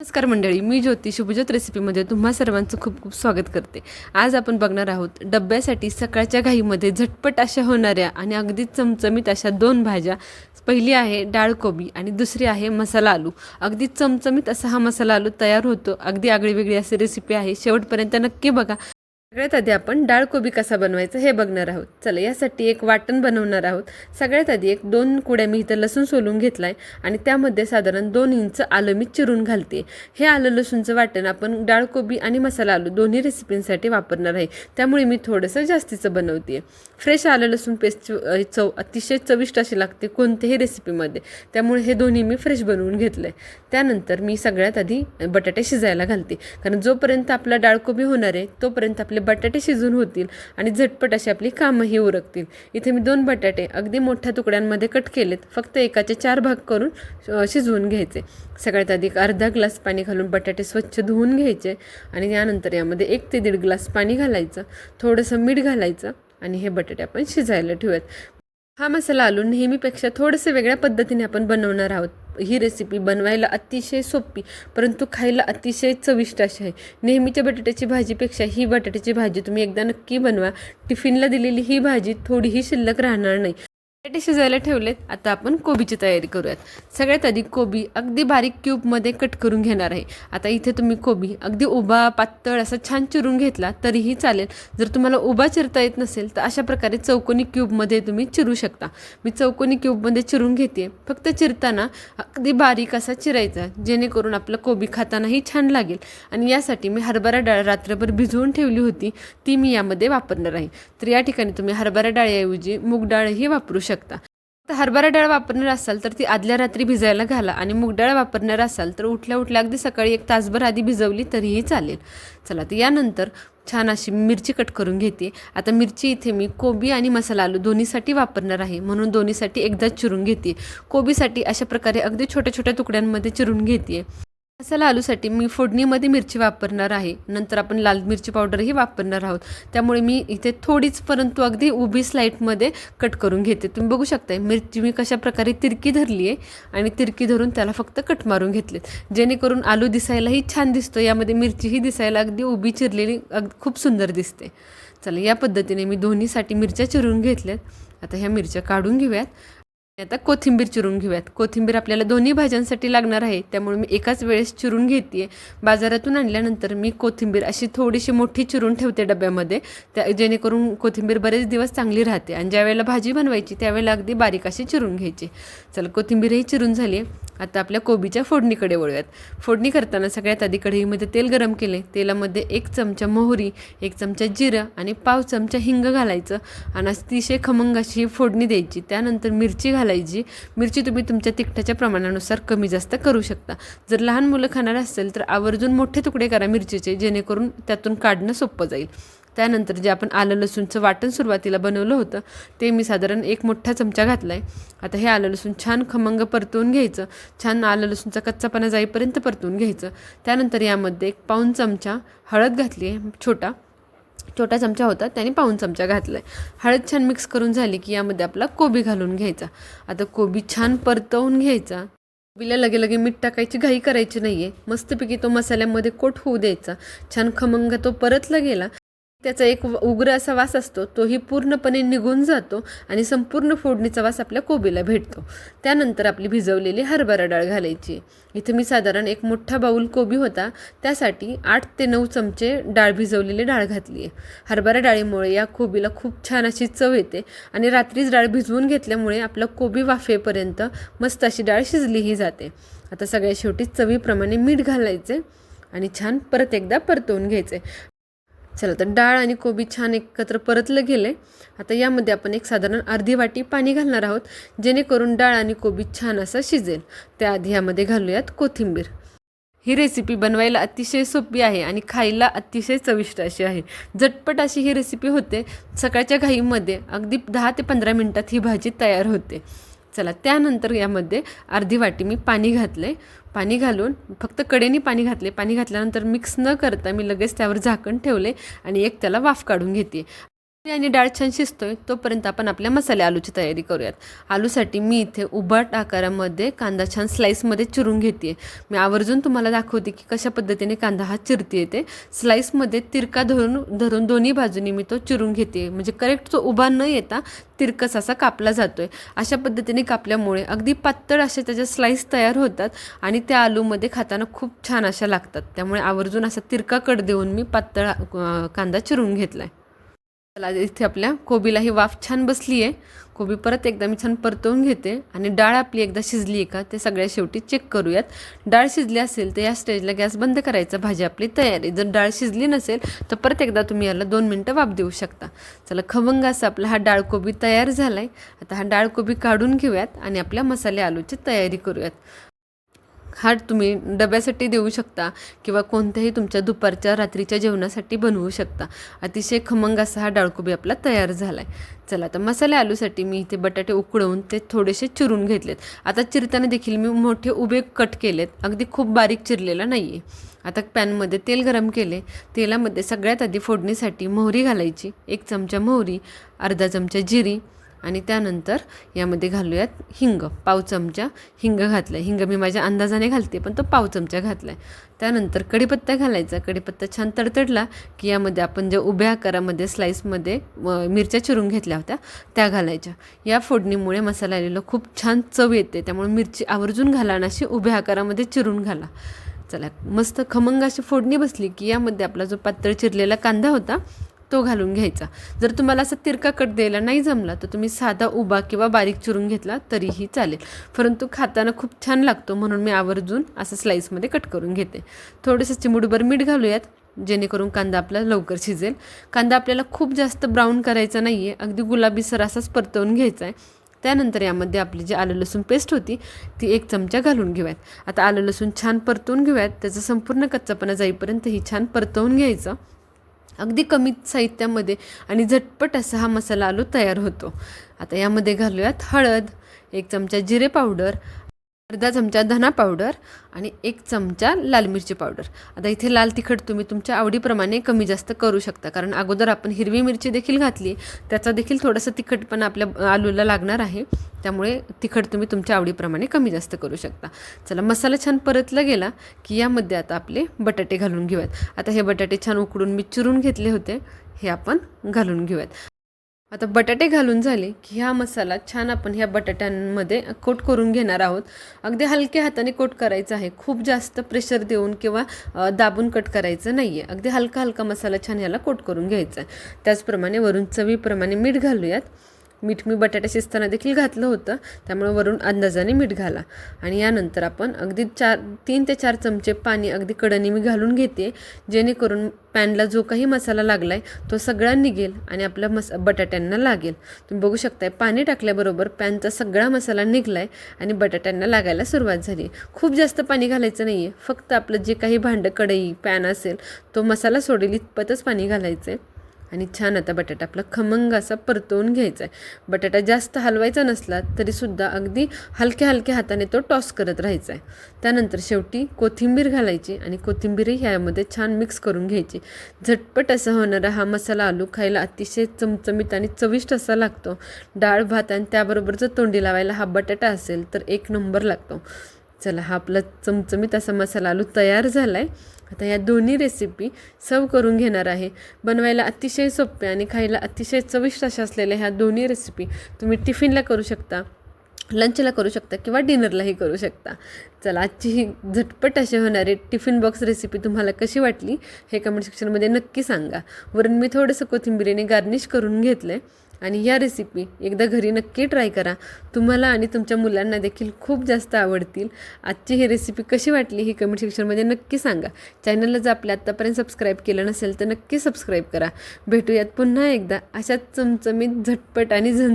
नमस्कार मंडळी मी ज्योती शुभज्योत रेसिपीमध्ये तुम्हा सर्वांचं खूप खूप स्वागत करते. आज आपण बघणार आहोत डब्यासाठी सकाळच्या घाईमध्ये झटपट अशा होणाऱ्या आणि अगदी चमचमीत अशा दोन भाज्या. पहिली आहे डाळ कोबी आणि दुसरी आहे मसाला आलू. अगदी चमचमीत असा हा मसाला आलू तयार होतो. अगदी आगळीवेगळी अशी रेसिपी आहे. शेवटपर्यंत नक्की बघा. सगळ्यात आधी आपण डाळ कोबी कसा बनवायचा हे बघणार आहोत. चला यासाठी एक वाटण बनवणार आहोत. सगळ्यात आधी एक दोन कुड्या मी इथं लसूण सोलून आहे आणि त्यामध्ये साधारण दोन इंच आलं मी चिरून घालते. हे आलं लसूणचं वाटण आपण डाळ कोबी आणि मसाला आलू दोन्ही रेसिपींसाठी वापरणार आहे. त्यामुळे मी थोडंसं जास्तीचं बनवते. फ्रेश आलं लसूण पेस्ट चव अतिशय चविष्ट अशी लागते कोणत्याही रेसिपीमध्ये. त्यामुळे हे दोन्ही मी फ्रेश बनवून घेतलं आहे त्यानंतर मी सगळ्यात आधी बटाटे शिजायला घालते. कारण जोपर्यंत आपला डाळ कोबी होणार आहे तोपर्यंत आपले बटाटे शिजून होतील आणि झटपट अशी आपली कामंही उरकतील. इथे मी दोन बटाटे अगदी मोठ्या तुकड्यांमध्ये कट केलेत. फक्त एकाचे चार भाग करून शिजवून घ्यायचे. सगळ्यात आधी एक अर्धा ग्लास पाणी घालून बटाटे स्वच्छ धुवून घ्यायचे आणि यानंतर यामध्ये एक ते दीड ग्लास पाणी घालायचं. थोडंसं मीठ घालायचं आणि हे बटाटे आपण शिजायला ठेवूयात. हा मसाला आलू नेहमीपेक्षा थोडंसं वेगळ्या पद्धतीने आपण बनवणार आहोत. ही रेसिपी बनवायला अतिशय सोपी परंतु खायला अतिशय चविष्ट अशी आहे. नेहमीच्या बटाट्याची भाजीपेक्षा ही बटाट्याची भाजी तुम्ही एकदा नक्की बनवा. टिफिनला दिलेली ही भाजी थोडीही शिल्लक राहणार नाही. बटाटे शिजायला ठेवलेत. आता आपण कोबीची तयारी करूयात. सगळ्यात आधी कोबी अगदी बारीक क्यूबमध्ये कट करून घेणार आहे. आता इथे तुम्ही कोबी अगदी उभा पातळ असा छान चिरून घेतला तरीही चालेल. जर तुम्हाला उभा चिरता येत नसेल तर अशा प्रकारे चौकोनी क्यूबमध्ये तुम्ही चिरू शकता. मी चौकोनी क्यूबमध्ये चिरून घेते फक्त चिरताना अगदी बारीक असा चिरायचा जेणेकरून आपलं कोबी खातानाही छान लागेल. आणि यासाठी मी हरभरा डाळ रात्रभर भिजवून ठेवली होती. ती मी यामध्ये वापरणार आहे. तर या ठिकाणी तुम्ही हरभरा डाळीऐवजी मूग डाळही वापरू शकता. तर हरभरा डाळ वापरणार असाल तर ती आदल्या रात्री भिजायला घाला आणि मूग डाळ वापरणार असाल तर उठल्या उठल्या अगदी सकाळी एक तासभर आधी भिजवली तरीही चालेल. चला तर यानंतर छान अशी मिरची कट करून घेते. आता मिरची इथे मी कोबी आणि मसाला आलू दोन्हीसाठी वापरणार आहे. म्हणून दोन्हीसाठी एकदाच चिरून घेते. कोबीसाठी अशा प्रकारे अगदी छोट्या छोट्या तुकड्यांमध्ये चिरून घेते. मसाला आलूसाठी मी फोडणीमध्ये मिरची वापरणार आहे. नंतर आपण लाल मिरची पावडरही वापरणार आहोत. त्यामुळे मी इथे थोडीच परंतु अगदी उभी स्लाईटमध्ये कट करून घेते. तुम्ही बघू शकताय मिरची मी कशा प्रकारे तिरकी धरली आहे आणि तिरकी धरून त्याला फक्त कट मारून घेतलेत. जेणेकरून आलू दिसायलाही छान दिसतो. यामध्ये मिरचीही दिसायला अगदी उभी चिरलेली अग खूप सुंदर दिसते. चला या पद्धतीने मी दोन्हीसाठी मिरच्या चिरून घेतल्यात. आता ह्या मिरच्या काढून घेऊयात. आता कोथिंबीर चिरून घेऊयात. कोथिंबीर आपल्याला दोन्ही भाज्यांसाठी लागणार आहे त्यामुळे मी एकाच वेळेस चिरून घेते बाजारातून आणल्यानंतर मी कोथिंबीर अशी थोडीशी मोठी चिरून ठेवते डब्यामध्ये त्या जेणेकरून कोथिंबीर बरेच दिवस चांगली राहते. आणि ज्या वेळेला भाजी बनवायची त्यावेळेला अगदी बारीक अशी चिरून घ्यायची. चला कोथिंबीरही चिरून झाली आहे आता आपल्या कोबीच्या फोडणीकडे वळूयात. फोडणी करताना सगळ्यात आधी कढईमध्ये तेल गरम केले तेलामध्ये एक चमचा मोहरी एक चमचा जिरं आणि पाव चमचा हिंग घालायचं आणि अतिशय खमंग अशी ही फोडणी द्यायची. त्यानंतर मिरची घालायची. मिरची तुम्ही तुमच्या तिखटाच्या प्रमाणानुसार कमी जास्त करू शकता. जर लहान मुलं खाणार असेल तर आवर्जून मोठे तुकडे करा मिरचीचे जेणेकरून त्यातून काढणं सोपं जाईल. त्यानंतर जे आपण आलं लसूणचं वाटण सुरुवातीला बनवलं होतं ते मी साधारण एक मोठा चमचा घातला आहे आता हे आलं लसूण छान खमंग परतवून घ्यायचं. छान आलं लसूणचा कच्चापणा जाईपर्यंत परतवून घ्यायचं. त्यानंतर यामध्ये एक पाऊन चमचा हळद घातली आहे छोटा. छोटा चमचा होता त्याने पाऊन चमचा घातला आहे हळद छान मिक्स करून झाली की यामध्ये आपला कोबी घालून घ्यायचा. आता कोबी छान परतवून घ्यायचा. कोबीला लगे लगे मीठ टाकायची घाई करायची नाही आहे मस्तपैकी तो मसाल्यामध्ये कोट होऊ द्यायचा. छान खमंग तो परतला गेला. त्याचा एक व- उग्र असा वास असतो तोही पूर्णपणे निघून जातो आणि संपूर्ण फोडणीचा वास आपल्या कोबीला भेटतो. त्यानंतर आपली भिजवलेली हरभरा डाळ घालायची. इथे मी साधारण एक मोठा बाऊल कोबी होता त्यासाठी आठ ते नऊ चमचे डाळ भिजवलेली डाळ घातली आहे. हरभरा डाळीमुळे या कोबीला खूप छान अशी चव येते आणि रात्रीच डाळ भिजवून घेतल्यामुळे आपलं कोबी वाफेपर्यंत मस्त अशी डाळ शिजलीही जाते. आता सगळ्या शेवटी चवीप्रमाणे मीठ घालायचे आणि छान परत एकदा परतवून घ्यायचे. चला तर डाळ आणि कोबी छान एकत्र परतलं गेले आता यामध्ये आपण एक साधारण अर्धी वाटी पाणी घालणार आहोत जेणेकरून डाळ आणि कोबी छान असा शिजेल. त्याआधी यामध्ये घालूयात कोथिंबीर. ही रेसिपी बनवायला अतिशय सोपी आहे आणि खायला अतिशय चविष्ट अशी आहे. झटपट अशी ही रेसिपी होते. सकाळच्या घाईमध्ये अगदी दहा ते पंधरा मिनटात ही भाजी तयार होते. चला त्यानंतर यामध्ये अर्धी वाटी मी पाणी घातले पाणी घालून फक्त कडेने पाणी घातले पाणी घातल्यानंतर मिक्स न करता मी लगेच त्यावर झाकण ठेवले आणि एक त्याला वाफ काढून घेते आणि डाळ छान शिजतोय तोपर्यंत आपण आपल्या मसाले आलूची तयारी करूयात. आलूसाठी मी इथे उबाट आकारामध्ये कांदा छान स्लाईसमध्ये चिरून घेते मी आवर्जून तुम्हाला दाखवते की कशा पद्धतीने कांदा हा चिरते येते स्लाईसमध्ये तिरका धरून धरून दोन्ही बाजूनी मी तो चिरून घेते म्हणजे करेक्ट तो उभा न येता तिरकस असा कापला जातो आहे अशा पद्धतीने कापल्यामुळे अगदी पातळ अशा त्याच्या स्लाईस तयार होतात आणि त्या आलूमध्ये खाताना खूप छान अशा लागतात. त्यामुळे आवर्जून असा तिरका कट देऊन मी पातळ कांदा चिरून घेतला आहे चला इथे आपल्या कोबीला ही वाफ छान बसली आहे. कोबी परत एकदा मी छान परतवून घेते आणि डाळ आपली एकदा शिजली आहे का ते सगळ्या शेवटी चेक करूयात. डाळ शिजली असेल तर या स्टेजला गॅस बंद करायचा भाजी आपली तयार. आहे जर डाळ शिजली नसेल तर परत एकदा तुम्ही याला दोन मिनटं वाफ देऊ शकता. चला खमंग असा आपला हा डाळ कोबी तयार झाला आहे आता हा डाळ कोबी काढून घेऊयात आणि आपल्या मसाले आलूची तयारी करूयात. हा तुम्ही डब्यासाठी देऊ शकता किंवा कोणत्याही तुमच्या दुपारच्या रात्रीच्या जेवणासाठी बनवू शकता. अतिशय खमंग असा हा डाळकोबी आपला तयार झाला आहे चला तर मसाले आलूसाठी मी इथे बटाटे उकडवून ते थोडेसे चिरून घेतलेत. आता चिरताना देखील मी मोठे उभे कट केलेत. अगदी खूप बारीक चिरलेला नाही आहे आता पॅनमध्ये तेल गरम केले. तेलामध्ये सगळ्यात आधी फोडणीसाठी मोहरी घालायची. एक चमचा मोहरी अर्धा चमचा जिरी आणि त्यानंतर यामध्ये घालूयात हिंग पाव चमचा हिंग घातला हिंग मी माझ्या अंदाजाने घालते पण तो पाव चमचा घातला आहे त्यानंतर कढीपत्ता घालायचा. कढीपत्ता छान तडतडला की यामध्ये आपण ज्या उभ्या आकारामध्ये स्लाईसमध्ये मिरच्या चिरून घेतल्या होत्या त्या घालायच्या. या फोडणीमुळे मसाला आलेला खूप छान चव येते. त्यामुळे मिरची आवर्जून घाला आणि अशी उभ्या आकारामध्ये चिरून घाला. चला मस्त खमंग अशी फोडणी बसली की यामध्ये आपला जो पातळ चिरलेला कांदा होता तो घालून घ्यायचा. जर तुम्हाला असं तिरका कट द्यायला नाही जमला तर तुम्ही साधा उभा किंवा बारीक चिरून घेतला तरीही चालेल. परंतु खाताना खूप छान लागतो म्हणून मी आवर्जून असं स्लाईसमध्ये कट करून घेते. थोडंसं चिमुडभर मीठ घालूयात जेणेकरून कांदा आपला लवकर शिजेल. कांदा आपल्याला खूप जास्त ब्राऊन करायचा नाही आहे अगदी गुलाबीसर असाच परतवून घ्यायचा आहे त्यानंतर यामध्ये आपली जी आलं लसूण पेस्ट होती ती एक चमचा घालून घेऊयात. आता आलं लसूण छान परतवून घेऊयात त्याचा संपूर्ण कच्चापणा जाईपर्यंत ही छान परतवून घ्यायचं. अगदी कमी साहित्यामध्ये आणि झटपट असा हा मसाला आलू तयार होतो. आता यामध्ये घालूयात हळद एक चमचा जिरे पावडर अर्धा चमचा धना पावडर आणि एक चमचा लाल मिरची पावडर. आता इथे लाल तिखट तुम्ही तुमच्या आवडीप्रमाणे कमी जास्त करू शकता. कारण अगोदर आपण हिरवी मिरची देखील घातली त्याचा देखील थोडंसं तिखटपणा आपल्या आलूला लागणार आहे. त्यामुळे तिखट तुम्ही तुमच्या आवडीप्रमाणे कमी जास्त करू शकता. चला मसाला छान परतला गेला की यामध्ये आता आपले बटाटे घालून घेऊयात. आता हे बटाटे छान उकडून मी चिरून घेतले होते. हे आपण घालून घेऊयात. आता बटाटे घालून झाले की हा मसाला छान आपण ह्या बटाट्यांमध्ये कोट करून घेणार आहोत. अगदी हलक्या हाताने कोट करायचा आहे. खूप जास्त प्रेशर देऊन किंवा दाबून कट करायचं नाही आहे अगदी हलका हलका मसाला छान ह्याला कोट करून घ्यायचा आहे. त्याचप्रमाणे वरून चवीप्रमाणे मीठ घालूयात. मीठ मी बटाटे शिजताना देखील घातलं होतं. त्यामुळे वरून अंदाजाने मीठ घाला. आणि यानंतर आपण अगदी चार तीन ते चार चमचे पाणी अगदी कडणी मी घालून घेते. जेणेकरून पॅनला जो काही मसाला लागला आहे तो सगळा निघेल आणि आपल्या मस बटाट्यांना लागेल. तुम्ही बघू शकताय पाणी टाकल्याबरोबर पॅनचा सगळा मसाला निघला आहे आणि बटाट्यांना लागायला सुरुवात झाली. खूप जास्त पाणी घालायचं नाही आहे फक्त आपलं जे काही भांडं कढई पॅन असेल तो मसाला सोडेल इतपतच पाणी घालायचं आहे आणि छान आता बटाटा. आपला खमंग असा परतवून घ्यायचा आहे बटाटा जास्त हलवायचा नसला तरीसुद्धा अगदी हलक्या हलक्या हाताने तो टॉस करत राहायचा आहे त्यानंतर शेवटी कोथिंबीर घालायची आणि कोथिंबीरही ह्यामध्ये छान मिक्स करून घ्यायची. झटपट असा होणारा हा मसाला आलू खायला अतिशय चमचमीत आणि चविष्ट असा लागतो. डाळ भात आणि त्याबरोबर जर तोंडी लावायला हा बटाटा असेल तर एक नंबर लागतो. चला हा आपला चमचमीत असा मसाला आलू तयार झाला आहे आता या दोन्ही रेसिपी सर्व करून घेणार आहे. बनवायला अतिशय सोपे आणि खायला अतिशय चविष्ट अशा असलेल्या ह्या दोन्ही रेसिपी तुम्ही टिफिनला करू शकता लंचला करू शकता किंवा डिनरलाही करू शकता. चला आजची ही झटपट अशी होणारी टिफिन बॉक्स रेसिपी तुम्हाला कशी वाटली हे कमेंट सेक्शनमध्ये नक्की सांगा. वरून मी थोडंसं कोथिंबिरीने गार्निश करून घेतलं आहे आणि या रेसिपी एकदा घरी नक्की ट्राय करा. तुम्हाला आणि तुमच्या मुलांना देखील खूप जास्त आवडतील. आजची ही रेसिपी कशी वाटली ही कमेंट सेक्शनमध्ये नक्की सांगा. चॅनलला जर आपल्या आत्तापर्यंत सबस्क्राईब केलं नसेल तर नक्की सबस्क्राईब करा. भेटूयात पुन्हा एकदा अशाच चमचमीत झटपट आणि झंझ